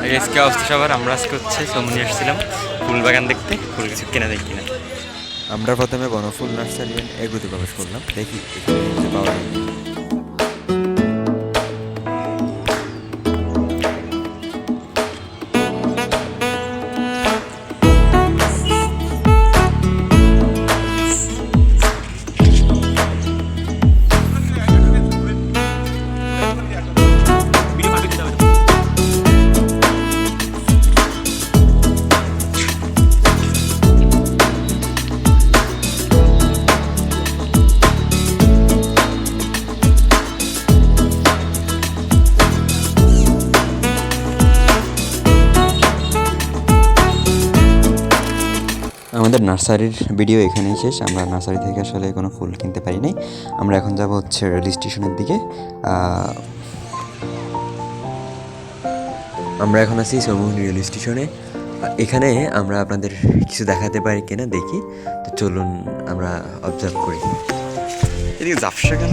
আজকে অবস্থা সবার, আমরা আজকে হচ্ছে সমনি এসেছিলাম ফুল বাগান দেখতে, ফুল কিছু কেনা দেখি কিনা। আমরা প্রথমে বনফুল নার্সারি এগুলোতে প্রবেশ করলাম, দেখি পাওয়া যায় আমাদের নার্সারির ভিডিও এখানেই শেষ। আমরা নার্সারি থেকে আসলে কোনো ফুল কিনতে পারি নাই। আমরা এখন যাব হচ্ছে রেল স্টেশনের দিকে। আমরা এখন আছি চৌমুহনী রেল স্টেশনে। এখানে আমরা আপনাদের কিছু দেখাতে পারি কিনা দেখি। তো চলুন আমরা অবজার্ভ করি। এদিকে জাফসা কেন?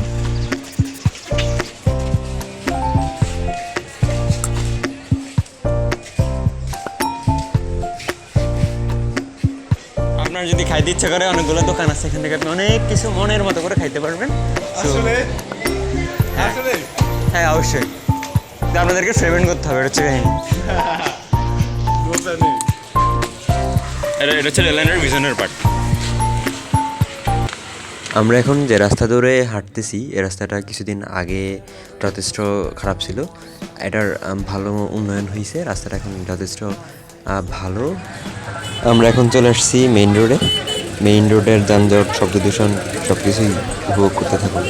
আপনার যদি খাইতে ইচ্ছা করে অনেকগুলো দোকান আছে এখান থেকে আপনি অনেক কিছু মনের মতো করে খাইতে পারবেন। হ্যাঁ। হ্যাঁ অবশ্যই। আপনাদেরকে পেমেন্ট করতে হবে এটা হচ্ছে কাহিনী। এটা এটা হচ্ছে রেললাইনের ভিজনের পার্ট আমরা এখন যে রাস্তা ধরে হাঁটতেছি এই রাস্তাটা কিছুদিন আগে যথেষ্ট খারাপ ছিল। এটার ভালো উন্নয়ন হয়েছে রাস্তাটা এখন যথেষ্ট ভালো। আমরা এখন চলে আসছি মেইন রোডে মেইন রোডের যানজট, শব্দ দূষণ সব কিছুই উপভোগ করতে থাকুন।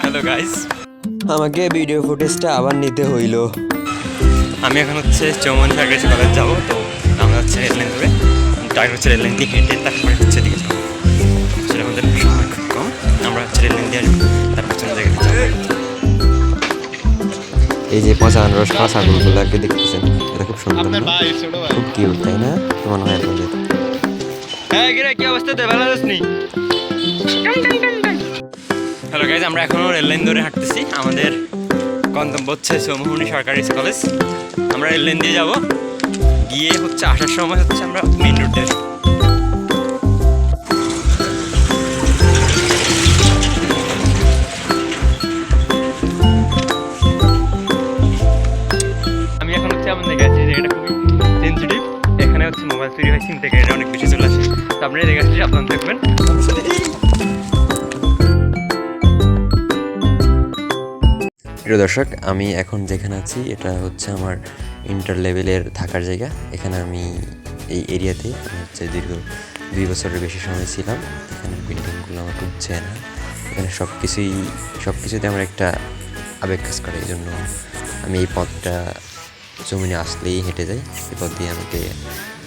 হ্যালো গাইস আমাকে ভিডিও ফুটেজটা আবার নিতে হইল। আমি এখন হচ্ছে চৌমন সার্কাস কলেজ যাব তো আমরা হচ্ছে রেল লাইন ধরে টার্গেট হচ্ছে রেল লাইন দিয়ে হেঁটে তারপরে হচ্ছে দিকে যাব। সেটা আমাদের সময় খুব কম আমরা হচ্ছে রেল লাইন দিয়ে আসব তারপর চলে জায়গায় যাব। এই যে পচা আনারস খাওয়া ছাগলগুলোকে দেখতেছেন এটা খুব সুন্দর খুব কিউট তাই না? তোমার হয় আপনাদের। হ্যাঁ কি অবস্থা? দে ভালো আছিস হ্যালো গাইজ আমরা এখনও রেল লাইন ধরে হাঁটতেছি। আমাদের গন্তব্য হচ্ছে চৌমুহনী সরকারি কলেজ আমরা রেল লাইন দিয়ে যাব। গিয়ে হচ্ছে আসার সময় হচ্ছে আমরা মেন রোডে আমি এখন হচ্ছে আমাদের গেছি যে এটা খুবই সেন্সিটিভ এখানে হচ্ছে মোবাইল চুরি হয় সিম থেকে এটা অনেক বেশি চলে আসে। তো আপনারা এই জায়গাটি সাবধান থাকবেন প্রিয় দর্শক, আমি এখন যেখানে আছি, এটা হচ্ছে আমার ইন্টার লেভেলের থাকার জায়গা। এখানে আমি এই এরিয়াতে হচ্ছে দীর্ঘ দুই বছরের বেশি সময় ছিলাম। এখানে বিল্ডিংগুলো আমার খুব না এখানে সব কিছুই সব কিছুতে আমার একটা আবেগ কাজ করে। এই জন্য আমি এই পথটা জমিনে আসলেই হেঁটে যাই। এই পথ দিয়ে আমাকে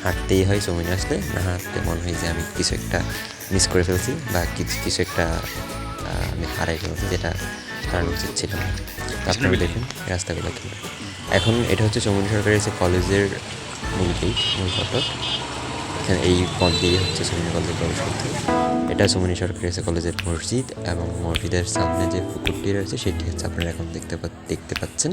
হাঁটতেই হয় জমিনে আসলে। না হাঁটতে মনে হয় যে আমি কিছু একটা মিস করে ফেলছি বা কিছু কিছু একটা আমি হারাই ফেলছি যেটা কারণ উচিত ছিল। আপনারা দেখুন রাস্তাগুলো কি এখন এটা হচ্ছে চৌমনি সরকারের যে কলেজের মূল গেট মূল ফটক এখানে এই পথ দিয়ে হচ্ছে চৌমনি কলেজে প্রবেশ করতে। এটা চৌমনি সরকারি যে কলেজের মসজিদ এবং মসজিদের সামনে যে পুকুরটি রয়েছে সেটি হচ্ছে আপনারা এখন দেখতে দেখতে পাচ্ছেন।